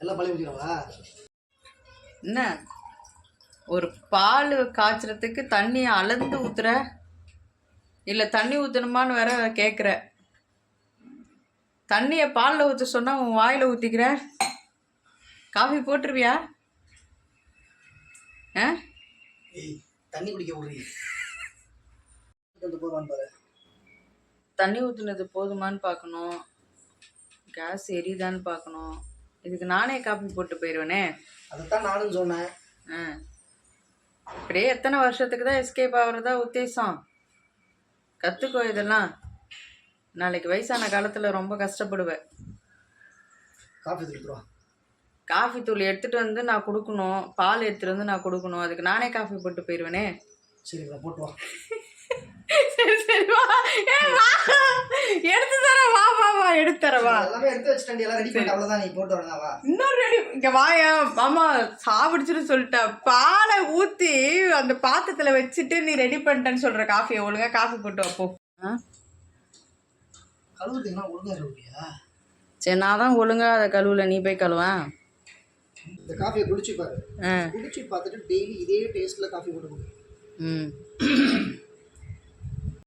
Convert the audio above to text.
எல்லாம் பழைய ஊற்றிடுவா என்ன? ஒரு பால் காய்ச்சறதுக்கு தண்ணியை அளந்து ஊத்துற? இல்லை தண்ணி ஊற்றணுமான்னு வேற கேட்குற தண்ணியை பாலில் ஊற்ற சொன்னால் உன் வாயில் ஊற்றிக்கிற காஃபி போட்டுருவியா? ஆ? தண்ணி குடிக்க தண்ணி ஊற்றுனது போதுமான்னு பார்க்கணும் கேஸ் எரியுதான்னு பார்க்கணும் இதுக்கு நானே காஃபி போட்டு போயிடுவேனே அதைத்தான் நானும் சொன்னேன். ஆ. இப்படியே எத்தனை வருஷத்துக்கு தான் எஸ்கேப் ஆகுறதா உத்தேசம். கற்றுக்கோ இதெல்லாம். நாளைக்கு வயசான காலத்தில் ரொம்ப கஷ்டப்படுவேன் காஃபி தூக்கிடுவா காஃபி தூள் எடுத்துகிட்டு வந்து நான் கொடுக்கணும். பால் எடுத்துகிட்டு வந்து நான் கொடுக்கணும். அதுக்கு நானே காஃபி போட்டு போயிடுவேனே சரி போட்டு வா சரி சரி வா ஏ, வா எடுத்து தரேன் வா வா வா எடுத்து தரேன் வா எல்லாமே எடுத்து வச்சுட்டேன் எல்லாம் ரெடி பண்ணி அவ்வளோதான் நீ போட்டு வரலாம் வா இன்னொரு ரெடி இங்க வாயா மாமா சாப்பிடுச்சுன்னு சொல்லிட்டேன் பாலை ஊத்தி அந்த பாத்திரத்துல வச்சுட்டு நீ ரெடி பண்ணிட்டேன்னு சொல்ற காஃபியை. ஒழுங்கா காஃபி போட்டு வைப்போ கழுவுறதுக்குன்னா ஒழுங்கா கழுவுறியா? சரி நான் தான் ஒழுங்கா அதை கழுவுல. நீ போய் கழுவேன் இந்த காஃபியை குடிச்சு பாரு. குடிச்சு பார்த்துட்டு டெய்லி இதே டேஸ்ட்ல காஃபி போட்டு ம்.